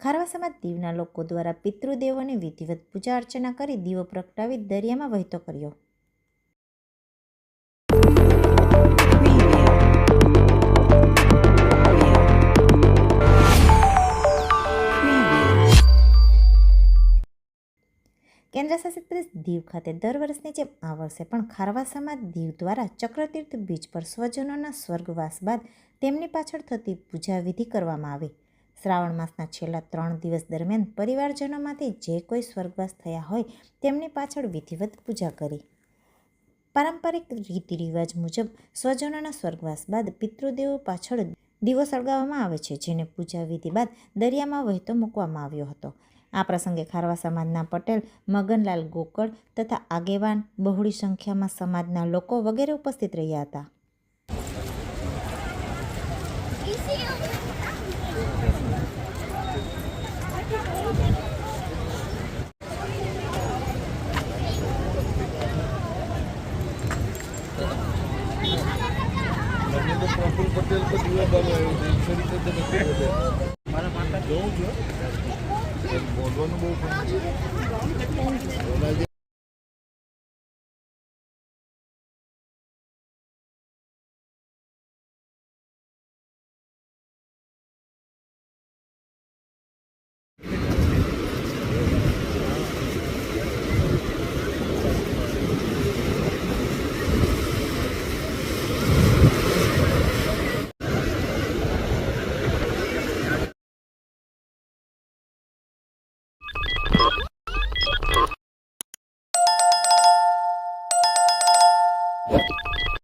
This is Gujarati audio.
ખારવા સમાજ દીવના લોકો દ્વારા પિતૃદેવોને વિધિવત પૂજા અર્ચના કરી દીવો પ્રગટાવી દરિયામાં વહેતો કર્યો. કેન્દ્રશાસિત પ્રદેશ દીવ ખાતે દર વર્ષની જેમ આ વર્ષે પણ ખારવા સમાજ દીવ દ્વારા ચક્રતીર્થ બીચ પર સ્વજનોના સ્વર્ગવાસ બાદ તેમની પાછળ થતી પૂજા વિધિ કરવામાં આવી. શ્રાવણ માસના છેલ્લા ત્રણ દિવસ દરમિયાન પરિવારજનોમાંથી જે કોઈ સ્વર્ગવાસ થયા હોય તેમની પાછળ વિધિવત પૂજા કરી. પારંપરિક રીતિ રિવાજ મુજબ સ્વજનોના સ્વર્ગવાસ બાદ પિતૃદેવો પાછળ દીવો સળગાવવામાં આવે છે, જેને પૂજા વિધિ બાદ દરિયામાં વહેતો મૂકવામાં આવ્યો હતો. આ પ્રસંગે ખારવા સમાજના પટેલ, મગનલાલ ગોકળ તથા આગેવાન બહોળી સંખ્યામાં સમાજના લોકો વગેરે ઉપસ્થિત રહ્યા હતા. મને તો પ્રફુલ પટેલ તો દીવા બાબા છે. ઈશ્વરી રીતે તો નથી બોલે. મારા માતા જોઉં છું. બોલવાનું બહુ પણ Thank